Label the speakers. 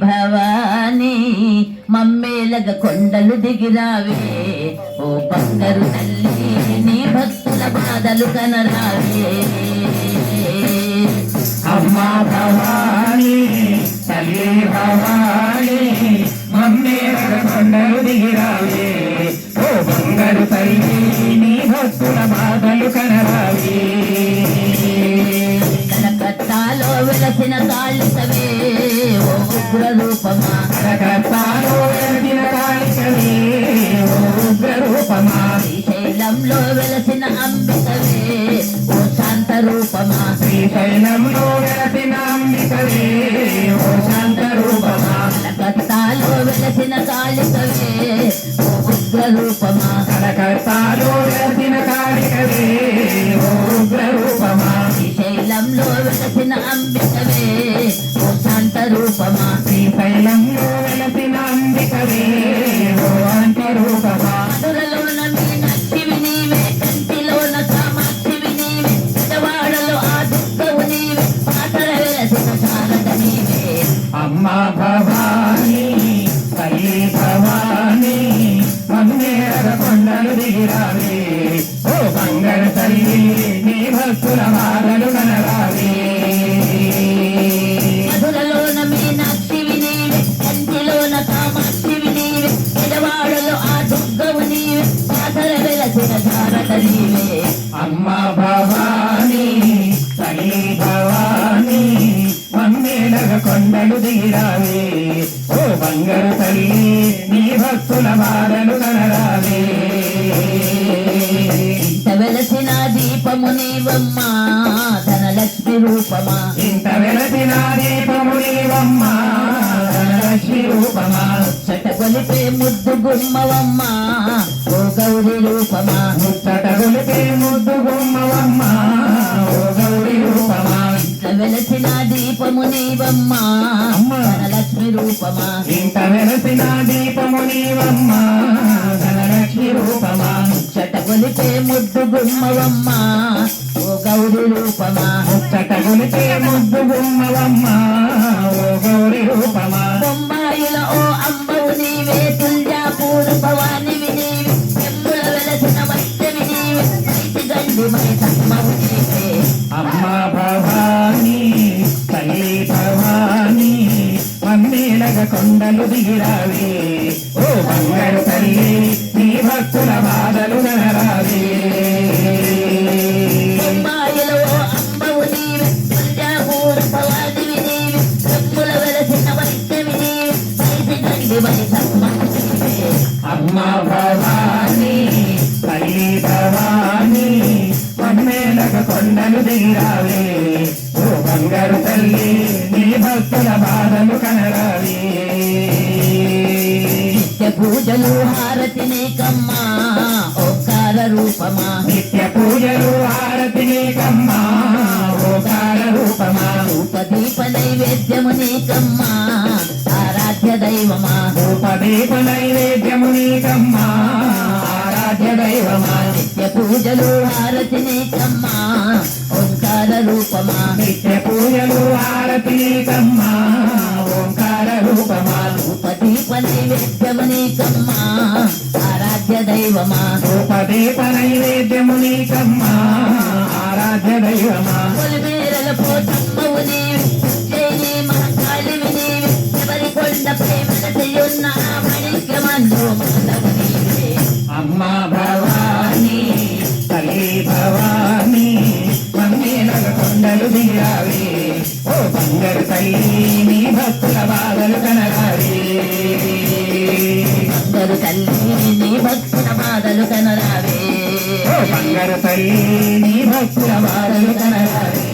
Speaker 1: భవానీ మమ్మేలగ కొండలు దిగిరావే ఓ బంగారు తల్లి నీ భక్తుల బాధలు కనరావే.
Speaker 2: అమ్మా భవాని తల్లి భవాని మమ్మీ కొండలు దిగిరావే ఓ బంగారు తల్లి నీ భక్తుల బాధలు కనరావి.
Speaker 1: కలకత్తాలో వెలసిన ఉగ్ర
Speaker 2: కలకత్తాలో వెలిసిన కాళికవే ఓ ఉగ్ర రూపమా
Speaker 1: శ్రీశైలంలో వెలసిన అంబికవే ఓ శాంత రూపమా.
Speaker 2: శ్రీశైలంలో వెలసిన అంబికవే ఓ శాంత రూపమా.
Speaker 1: కలకత్తాలో వెలసిన కాళికవే ఓ ఉగ్ర రూపమా.
Speaker 2: కలకత్తాలో వెలసిన కాళికవే ఓ ఉగ్ర రూపమా.
Speaker 1: శ్రీశైలంలో వెలసిన అంబికవే ఓ శాంత రూపమా.
Speaker 2: భవాని తల్లి భవాని కొండలు దిగిరావే. ఓ బంగార తల్లి నీ భక్తుల కొండలు దిగిరావే ఓ బంగారు తల్లి నీ భక్తుల బాధలు కనరావే
Speaker 1: ఇంత వెలసిన దీపము నీవమ్మా ధనలక్ష్మి రూపమా.
Speaker 2: ఇంత వెలసిన దీపము నీవమ్మ ధనలక్ష్మి రూపమా.
Speaker 1: చట కొలిపే ముద్దు గుమ్మవమ్మా ఓ గౌరి రూపమా.
Speaker 2: ముచ్చట
Speaker 1: దీపము నీవమ్మా ధనలక్ష్మి రూపమా.
Speaker 2: ఇంత వెలసిన దీపము నీవమ్మ. ధనలక్ష్మి రూపమా.
Speaker 1: చట కొలిపే ముద్దు గుమ్మవమ్మా. ఓ గౌరి రూపమా.
Speaker 2: ముచ్చట గొలిపే ముద్దు గుమ్మవమ్మ. ఓ గౌరి రూపమా. కొండలు దిగిరావే. ఓ బంగారు తల్లి నీ భక్తుల బాధలు గనరావే అమ్మ భవాని తల్లి భవాని మమ్మీలగ కొండలు దిగిరావే. ఓ బంగారు తల్లి నీ భక్తుల బాధలు కనరావే
Speaker 1: పూజలు హారతి నీకమ్మా ఓంకార రూపమా.
Speaker 2: నిత్య పూజలు ఆరతి నీకమ్మా ఓకార రూపమా.
Speaker 1: ఉపదీప నైవేద్యము నీకమ్మా ఆరాధ్య దైవమా.
Speaker 2: రూపదీప నైవేద్యము నీకమ్మా ఆరాధ్య దైవమా.
Speaker 1: నిత్య పూజలు హారతి నీకమ్మా ఓంకార రూపమా.
Speaker 2: నిత్య పూజలు ఆరతి నీకమ్మా ఓంకార రూపమా.
Speaker 1: ఉపదీప నైవేద్యము నీకమ్మా ఆరాధ్య దైవమా.
Speaker 2: రూపదీప నైవేద్యము నీకమ్మా ఆరాధ్య దైవమా.
Speaker 1: పొలిమేరల పోతమ్మవు నీవి జైని మహాకాళివి నీవి ఎవరి కొండ ప్రేమల చెయ్యున్న మణిక్రమంలో మాధవు నీవే.
Speaker 2: అమ్మ భవాని తల్లి భవాని మమ్మీనగ కొండలు దిగావే. ఓ బంగారు తల్లి నీ భక్తుల బాధలు కనరావే
Speaker 1: బంగారు తల్లి నీ భక్తుల బాధలు కనరావే.
Speaker 2: బంగారు తల్లి నీ భక్తుల బాధలు కనరావే.